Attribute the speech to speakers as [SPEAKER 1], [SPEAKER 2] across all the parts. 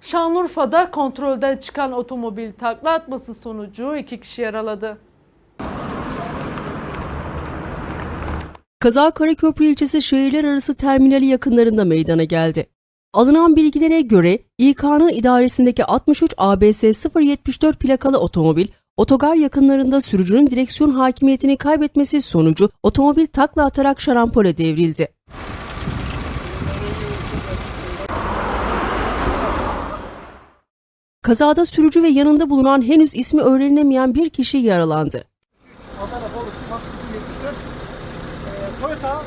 [SPEAKER 1] Şanlıurfa'da kontrolden çıkan otomobil takla atması sonucu iki kişi yaraladı.
[SPEAKER 2] Kaza Karaköprü ilçesi şehirler arası terminali yakınlarında meydana geldi. Alınan bilgilere göre İK'nın idaresindeki 63 ABS 074 plakalı otomobil otogar yakınlarında sürücünün direksiyon hakimiyetini kaybetmesi sonucu otomobil takla atarak şarampole devrildi. Kazada sürücü ve yanında bulunan henüz ismi öğrenilemeyen bir kişi yaralandı.
[SPEAKER 3] Adana Bolu Sivas 074 Toyota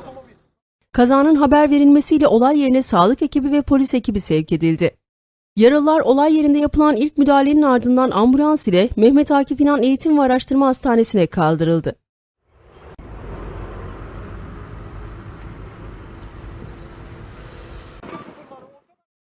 [SPEAKER 3] otomobil.
[SPEAKER 2] Kazanın haber verilmesiyle olay yerine sağlık ekibi ve polis ekibi sevk edildi. Yaralılar olay yerinde yapılan ilk müdahalenin ardından ambulans ile Mehmet Akif İnan Eğitim ve Araştırma Hastanesi'ne kaldırıldı.